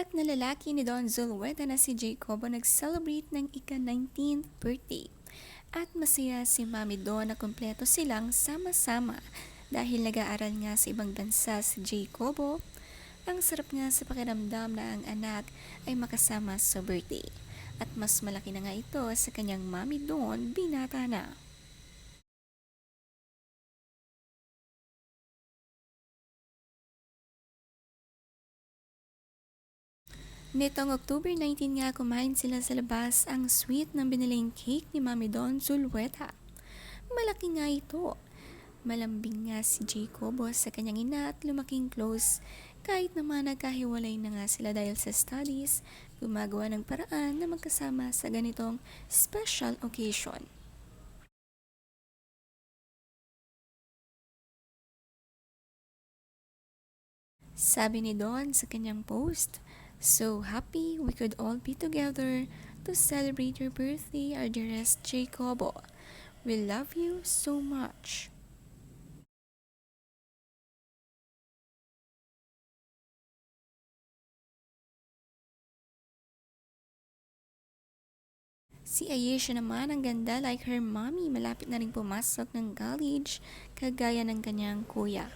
anak na lalaki ni Don Zulueta na si Jacobo nag-celebrate ng ika-19th birthday. At masaya si Mami Don na kumpleto silang sama-sama dahil nag-aaral nga sa ibang bansa si Jacobo. Ang sarap nga sa pakiramdam na ang anak ay makasama sa birthday. At mas malaki na nga ito sa kanyang Mami Don binata na. Nitong October 19 nga kumain sila sa labas ang sweet ng biniling cake ni Mami Don Zulueta. Malaki nga ito. Malambing nga si Jacobo sa kanyang ina at lumaking close. Kahit naman nagkahiwalay na nga sila dahil sa studies, gumagawa ng paraan na magkasama sa ganitong special occasion. Sabi ni Don sa kanyang post, So happy we could all be together to celebrate your birthday, our dearest Jacobo. We love you so much. Si Ayesha naman ang ganda like her mommy malapit na rin pumasok ng college kagaya ng kanyang kuya.